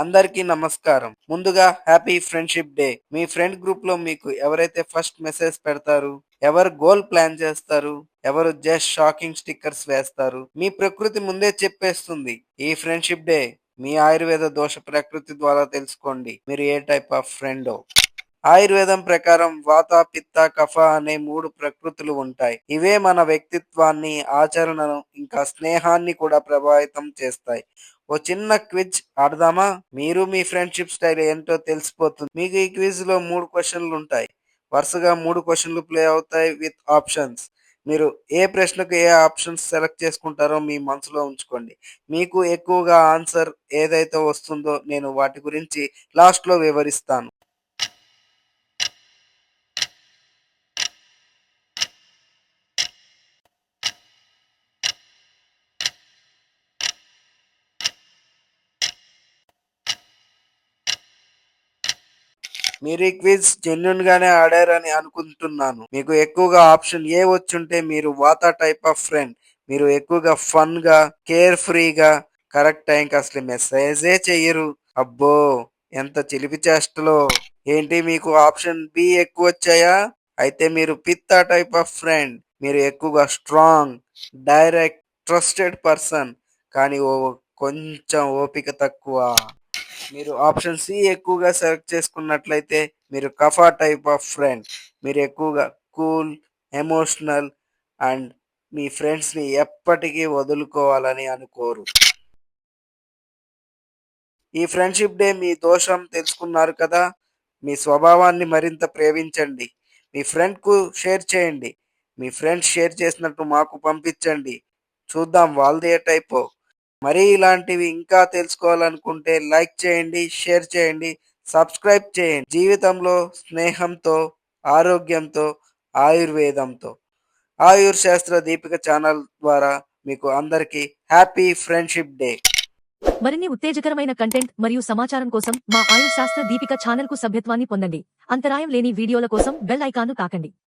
అందరికీ నమస్కారం. ముందుగా హ్యాపీ ఫ్రెండ్షిప్ డే. మీ ఫ్రెండ్ గ్రూప్లో మీకు ఎవరైతే ఫస్ట్ మెసేజ్ పెడతారు ఎవరు గోల్ ప్లాన్ చేస్తారు ఎవరు జస్ట్ షాకింగ్ స్టిక్కర్స్ వేస్తారు మీ ప్రకృతి ముందే చెప్పేస్తుంది. ఈ ఫ్రెండ్షిప్ డే మీ ఆయుర్వేద దోష ప్రకృతి ద్వారా తెలుసుకోండి. మీరు ఏ టైప్ ఆఫ్ ఫ్రెండో. ఆయుర్వేదం ప్రకారం వాత పిత్త కఫ అనే మూడు ప్రకృతులు ఉంటాయి. ఇవే మన వ్యక్తిత్వాన్ని ఆచరణను ఇంకా స్నేహాన్ని కూడా ప్రభావితం చేస్తాయి. ఓ చిన్న క్విజ్ ఆడదామా? మీరు మీ ఫ్రెండ్షిప్ స్టైల్ ఏంటో తెలిసిపోతుంది. మీకు ఈ క్విజ్లో మూడు క్వశ్చన్లు ఉంటాయి. వరుసగా మూడు క్వశ్చన్లు ప్లే అవుతాయి విత్ ఆప్షన్స్. మీరు ఏ ప్రశ్నకు ఏ ఆప్షన్స్ సెలెక్ట్ చేసుకుంటారో మీ మనసులో ఉంచుకోండి. మీకు ఎక్కువగా ఆన్సర్ ఏదైతే వస్తుందో నేను వాటి గురించి లాస్ట్లో వివరిస్తాను. మీరు ఈ క్విజ్ జెన్యున్ గానే ఆడారని అనుకుంటున్నాను. మీకు ఎక్కువగా ఆప్షన్ ఏ వచ్చుంటే మీరు వాత టైప్ ఆఫ్ ఫ్రెండ్ మీరు ఎక్కువగా ఫన్గా కేర్ ఫ్రీగా కరెక్ట్ టైంకి అసలు మెసేజే చెయ్యరు. అబ్బో! ఎంత చిలిపి చేష్టలో! ఏంటి మీకు ఆప్షన్ బి ఎక్కువ వచ్చాయా? అయితే మీరు పిత్త టైప్ ఆఫ్ ఫ్రెండ్ మీరు ఎక్కువగా స్ట్రాంగ్ డైరెక్ట్ ట్రస్టెడ్ పర్సన్ కానీ ఓ కొంచెం ఓపిక తక్కువ. మీరు ఆప్షన్ సి ఎక్కువగా సెలెక్ట్ చేసుకున్నట్లయితే మీరు కఫా టైప్ ఆఫ్ ఫ్రెండ్ మీరు ఎక్కువగా కూల్ ఎమోషనల్ అండ్ మీ ఫ్రెండ్స్ని ఎప్పటికీ వదులుకోవాలని అనుకోరు. ఈ ఫ్రెండ్షిప్ డే మీ దోషం తెలుసుకున్నారు కదా? మీ స్వభావాన్ని మరింత ప్రేమించండి. మీ ఫ్రెండ్కు షేర్ చేయండి. మీ ఫ్రెండ్స్ షేర్ చేసినట్టు మాకు పంపించండి. చూద్దాం వాళ్ళది ఏ టైపో మరి ఇలాంటివి ఇంకా తెలుసుకోవాలనుకుంటే లైక్ చేయండి షేర్ చేయండి సబ్స్క్రైబ్ చేయండి. జీవితంలో స్నేహంతో ఆరోగ్యంతో ఆయుర్వేదంతో. ఆయుర్ శాస్త్ర దీపిక ఛానల్ ద్వారా మీకు అందరికీ హ్యాపీ ఫ్రెండ్షిప్ డే. మరిన్ని ఉత్తేజకరమైన కంటెంట్ మరియు సమాచారం కోసం మా ఆయుర్ శాస్త్ర దీపిక ఛానల్కు సభ్యత్వాన్ని పొందండి. అంతరాయం లేని వీడియోల కోసం బెల్ ఐకాన్ను తాకండి.